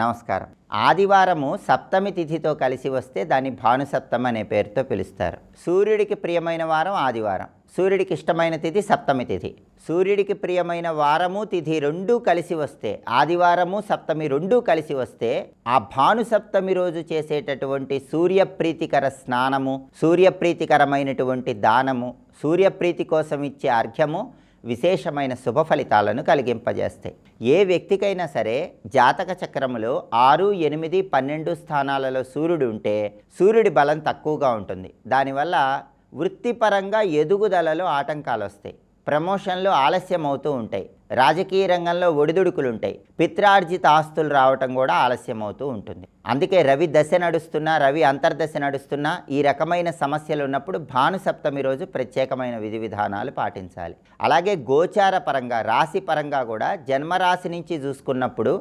నమస్కారం. ఆదివారము సప్తమి తిథితో కలిసి వస్తే దాన్ని భానుసప్తమి అనే పేరుతో పిలుస్తారు. సూర్యుడికి ప్రియమైన వారం ఆదివారం. సూర్యుడికి ఇష్టమైన తిథి సప్తమి తిథి. సూర్యుడికి ప్రియమైన వారము తిథి రెండూ కలిసి వస్తే ఆదివారము సప్తమి రెండూ కలిసి వస్తే ఆ భానుసప్తమి రోజు చేసేటటువంటి సూర్యప్రీతికర స్నానము సూర్యప్రీతికరమైనటువంటి దానము సూర్యప్రీతి కోసం ఇచ్చే అర్ఘ్యము విశేషమైన శుభ ఫలితాలను కలిగింపజేస్తాయి. ఏ వ్యక్తికైనా సరే జాతక చక్రములో ఆరు ఎనిమిది పన్నెండు స్థానాలలో సూర్యుడు ఉంటే సూర్యుడి బలం తక్కువగా ఉంటుంది. దానివల్ల వృత్తిపరంగా ఎదుగుదలలో ఆటంకాలు వస్తాయి ప్రమోషన్లు ఆలస్యం అవుతూ ఉంటాయి. రాజకీయ రంగంలో ఒడిదుడుకులు ఉంటాయి పిత్రార్జిత ఆస్తులు రావటం కూడా ఆలస్యం అవుతూ ఉంటుంది. అందుకే రవి దశ నడుస్తున్నా రవి అంతర్దశ నడుస్తున్నా ఈ రకమైన సమస్యలు ఉన్నప్పుడు భానుసప్తమి రోజు ప్రత్యేకమైన విధి విధానాలు పాటించాలి. అలాగే గోచార పరంగా రాశి పరంగా కూడా జన్మరాశి నుంచి చూసుకున్నప్పుడు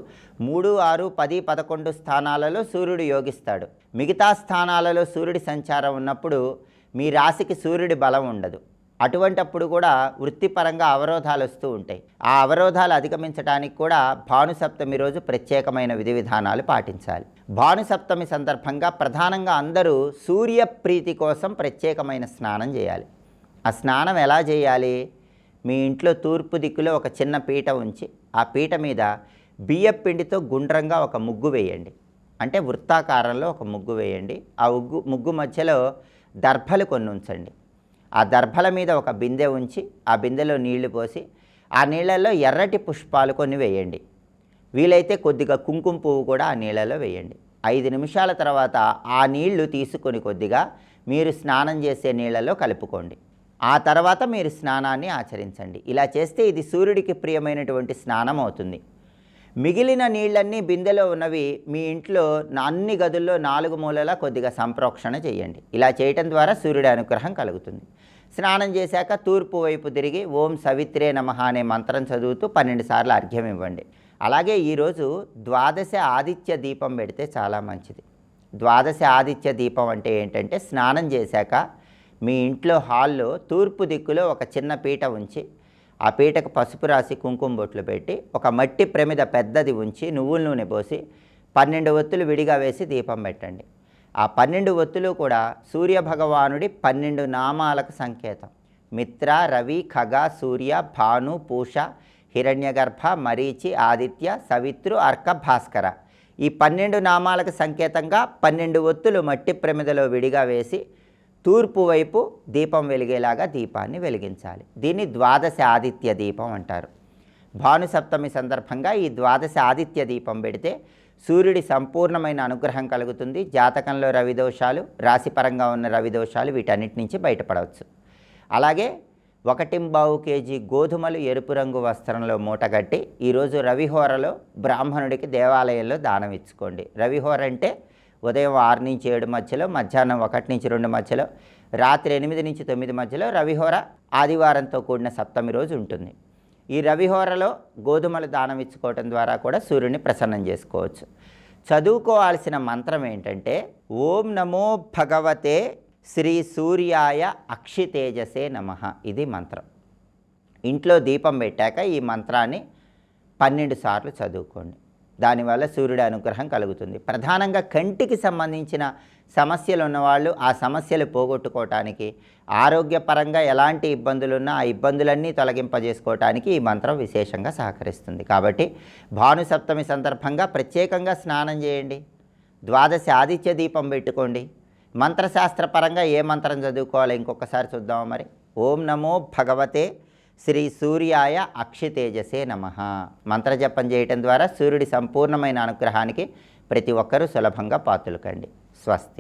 మూడు ఆరు పది పదకొండు స్థానాలలో సూర్యుడు యోగిస్తాడు. మిగతా స్థానాలలో సూర్యుడి సంచారం ఉన్నప్పుడు మీ రాశికి సూర్యుడి బలం ఉండదు. అటువంటప్పుడు కూడా వృత్తిపరంగా అవరోధాలు వస్తూ ఉంటాయి. ఆ అవరోధాలు అధిగమించడానికి కూడా భానుసప్తమి రోజు ప్రత్యేకమైన విధి విధానాలు పాటించాలి. భానుసప్తమి సందర్భంగా ప్రధానంగా అందరూ సూర్యప్రీతి కోసం ప్రత్యేకమైన స్నానం చేయాలి. ఆ స్నానం ఎలా చేయాలి? మీ ఇంట్లో తూర్పు దిక్కులో ఒక చిన్న పీట ఉంచి ఆ పీట మీద బియ్యం పిండితో గుండ్రంగా ఒక ముగ్గు వేయండి. అంటే వృత్తాకారంలో ఒక ముగ్గు వేయండి. ఆ ముగ్గు ముగ్గు మధ్యలో దర్భలు కొన్ని ఉంచండి ఆ దర్భల మీద ఒక బిందె ఉంచి ఆ బిందెలో నీళ్ళు పోసి ఆ నీళ్ళల్లో ఎర్రటి పుష్పాలు కొన్ని వేయండి. వీలైతే కొద్దిగా కుంకుమ పువ్వు కూడా ఆ నీళ్ళలో వేయండి. ఐదు నిమిషాల తర్వాత ఆ నీళ్ళు తీసుకొని కొద్దిగా మీరు స్నానం చేసే నీళ్ళలో కలుపుకోండి. ఆ తర్వాత మీరు స్నానాన్ని ఆచరించండి. ఇలా చేస్తే ఇది సూర్యుడికి ప్రియమైనటువంటి స్నానం అవుతుంది. మిగిలిన నీళ్ళన్నీ బిందెలో ఉన్నవి మీ ఇంట్లో నా- అన్ని గదుల్లో నాలుగు మూలలా కొద్దిగా సంప్రోక్షణ చేయండి. ఇలా చేయటం ద్వారా సూర్యుడి అనుగ్రహం కలుగుతుంది. స్నానం చేశాక తూర్పు వైపు తిరిగి ఓం సవిత్రే నమ అనే మంత్రం చదువుతూ పన్నెండు సార్లు అర్ఘ్యం ఇవ్వండి. అలాగే ఈరోజు ద్వాదశ ఆదిత్య దీపం పెడితే చాలా మంచిది. ద్వాదశ ఆదిత్య దీపం అంటే ఏంటంటే స్నానం చేశాక మీ ఇంట్లో హాల్లో తూర్పు దిక్కులో ఒక చిన్న పీట ఉంచి ఆ పీటకు పసుపు రాసి కుంకుమ బొట్లు పెట్టి ఒక మట్టి ప్రమిద పెద్దది ఉంచి నువ్వుల నూనె పోసి పన్నెండు ఒత్తులు విడిగా వేసి దీపం పెట్టండి. ఆ పన్నెండు ఒత్తులు కూడా సూర్య భగవానుడి పన్నెండు నామాలకు సంకేతం. మిత్ర రవి ఖగ సూర్య భాను పూష హిరణ్యగర్భ మరీచి ఆదిత్య సవిత్రు అర్క భాస్కర. ఈ పన్నెండు నామాలకు సంకేతంగా పన్నెండు ఒత్తులు మట్టి ప్రమిదలో విడిగా వేసి తూర్పు వైపు దీపం వెలిగేలాగా దీపాన్ని వెలిగించాలి. దీన్ని ద్వాదశ ఆదిత్య దీపం అంటారు. భానుసప్తమి సందర్భంగా ఈ ద్వాదశ ఆదిత్య దీపం పెడితే సూర్యుడి సంపూర్ణమైన అనుగ్రహం కలుగుతుంది. జాతకంలో రవిదోషాలు రాశిపరంగా ఉన్న రవిదోషాలు వీటన్నిటి నుంచి బయటపడవచ్చు. అలాగే ఒకటింబావు కేజీ గోధుమలు ఎరుపు రంగు వస్త్రంలో మూటగట్టి ఈరోజు రవిహోరలో బ్రాహ్మణుడికి దేవాలయంలో దానం ఇచ్చుకోండి. రవిహోర అంటే ఉదయం ఆరు నుంచి ఏడు మధ్యలో మధ్యాహ్నం ఒకటి నుంచి రెండు మధ్యలో రాత్రి ఎనిమిది నుంచి తొమ్మిది మధ్యలో రవిహోర ఆదివారంతో కూడిన సప్తమి రోజు ఉంటుంది. ఈ రవిహోరలో గోధుమలు దానం ఇచ్చుకోవటం ద్వారా కూడా సూర్యుని ప్రసన్నం చేసుకోవచ్చు. చదువుకోవాల్సిన మంత్రం ఏంటంటే ఓం నమో భగవతే శ్రీ సూర్యాయ అక్షితేజసే నమ. ఇది మంత్రం. ఇంట్లో దీపం పెట్టాక ఈ మంత్రాన్ని పన్నెండు సార్లు చదువుకోండి. దానివల్ల సూర్యుడి అనుగ్రహం కలుగుతుంది. ప్రధానంగా కంటికి సంబంధించిన సమస్యలు ఉన్నవాళ్ళు ఆ సమస్యలు పోగొట్టుకోవటానికి ఆరోగ్యపరంగా ఎలాంటి ఇబ్బందులున్నా ఆ ఇబ్బందులన్నీ తొలగింపజేసుకోవటానికి ఈ మంత్రం విశేషంగా సహకరిస్తుంది. కాబట్టి భానుసప్తమి సందర్భంగా ప్రత్యేకంగా స్నానం చేయండి. ద్వాదశి ఆదిత్య దీపం పెట్టుకోండి. మంత్రశాస్త్రపరంగా ఏ మంత్రం చదువుకోవాలో? ఇంకొకసారి చూద్దామా మరి? ఓం నమో భగవతే శ్రీ సూర్యాయ అక్షితేజసే నమ. మంత్రజపం చేయటం ద్వారా సూర్యుడి సంపూర్ణమైన అనుగ్రహానికి ప్రతి ఒక్కరూ సులభంగా పాతులకండి స్వస్తి.